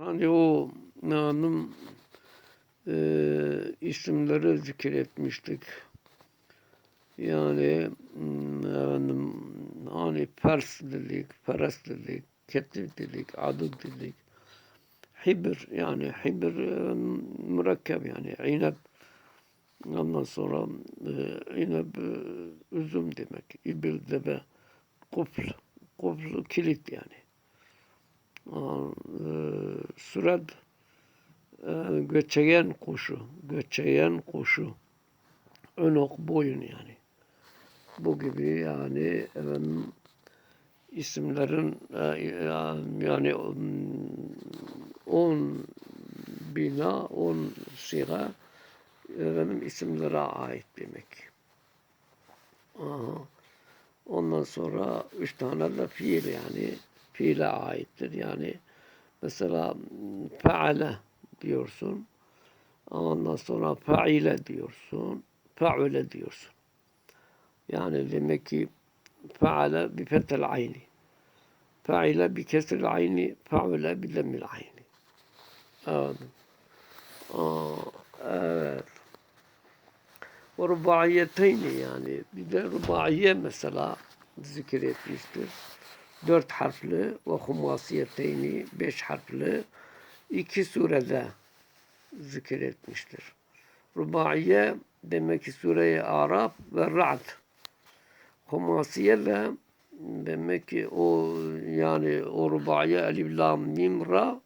Hani o hanım e, isimleri zikretmiştik. Yani hmm, efendim, hani Pers dedik, Peres dedik, Ketif dedik, Aduk dedik. Hibir yani hibir e, mürekkep yani inep ondan sonra e, inep e, üzüm demek. İbil deve kufl kufl kilit yani. E, Süred e, göçeyen kuşu, göçeyen kuşu. Önok boyun yani. Bu gibi yani isimlerin e, yani on bina, on siga efendim, isimlere ait demek. Aha. Ondan sonra üç tane de fiil yani fiile aittir. Yani mesela feale diyorsun. Ondan sonra faile diyorsun. Feule diyorsun. Yani demek ki feale bi fetel ayni. Faile bi kesril ayni. Feule bi demmil ayni. Evet. Aa, evet. Ve rubaiyeteyni yani. Bir de rubaiye mesela zikretmiştir. Dört harfli ve humasiyeteyni beş harfli iki surede zikretmiştir. Rubaiye demek ki Sure-i Araf ve Ra'd. Humasiye de demek ki o yani o rubaiye elif lam mim ra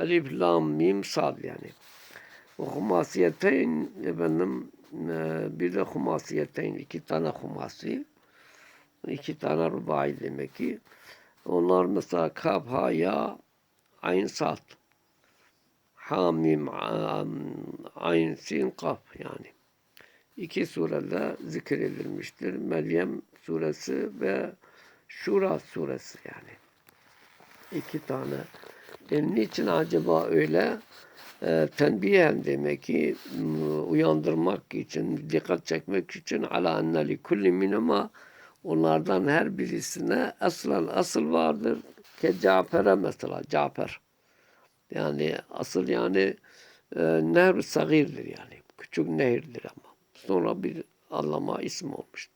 elif lam mim sad yani. Ve humasiyeteyn efendim e, bir de humasiyeteyn iki tane humasi iki tane rubai demek ki onlar mesela kaf ha ya ayn sad ha mim ayn sin kaf yani iki surede zikredilmiştir. Meryem suresi ve Şura suresi yani. iki tane. E, niçin acaba öyle? E, tenbihen demek ki uyandırmak için, dikkat çekmek için ala enne li kulli minuma onlardan her birisine aslan asıl vardır. Ke Cafer'e mesela Cafer. Yani asıl yani e, nehr sagirdir yani. Küçük nehirdir ama. Sonra bir anlama isim olmuştur.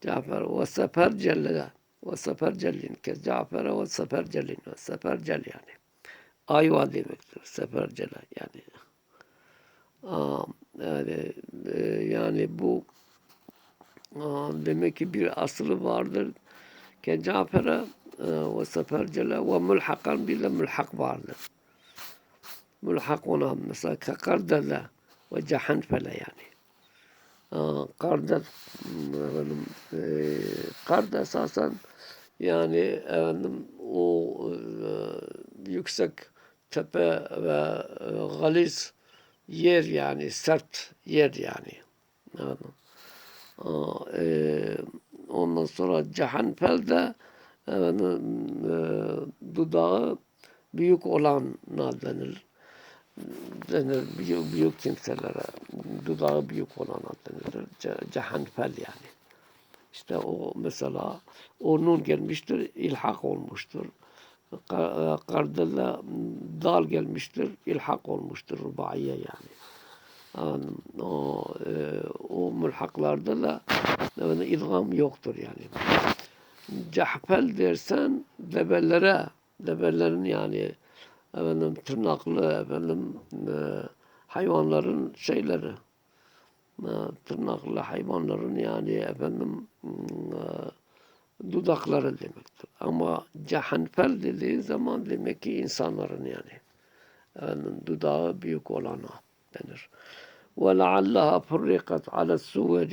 Cafer ve sefercelle ve sefercellin ke Cafer'e ve sefercellin ve sefercel yani. Ayva demektir. Sefercele yani. Aa, yani, e, yani bu aa, demek ki bir aslı vardır. Ke Cafer'e e, ve sefercele ve mülhakan bir de mülhak vardır. Mülhak ona mesela kakardele ve cehenfele yani. Karda efendim, e, karda esasen yani efendim o e, yüksek tepe ve e, galiz yer yani sert yer yani. Efendim. E, ondan sonra cehenfel de efendim, e, dudağı büyük olanına denir denir büyük, büyük kimselere dudağı büyük olana denilir. Ce, cehenfel yani. İşte o mesela o nun gelmiştir, ilhak olmuştur. Kardella dal gelmiştir, ilhak olmuştur rubaiye yani. yani o, e, o mülhaklarda da yani, idgam yoktur yani. Cehfel dersen debellere, debellerin yani efendim tırnaklı efendim e, hayvanların şeyleri e, tırnaklı hayvanların yani efendim e, dudakları demektir. Ama cehenfel dediğin zaman demek ki insanların yani. Efendim, dudağı büyük olana denir. وَلَعَلَّهَا فُرِّقَتْ عَلَى السُّوَرِ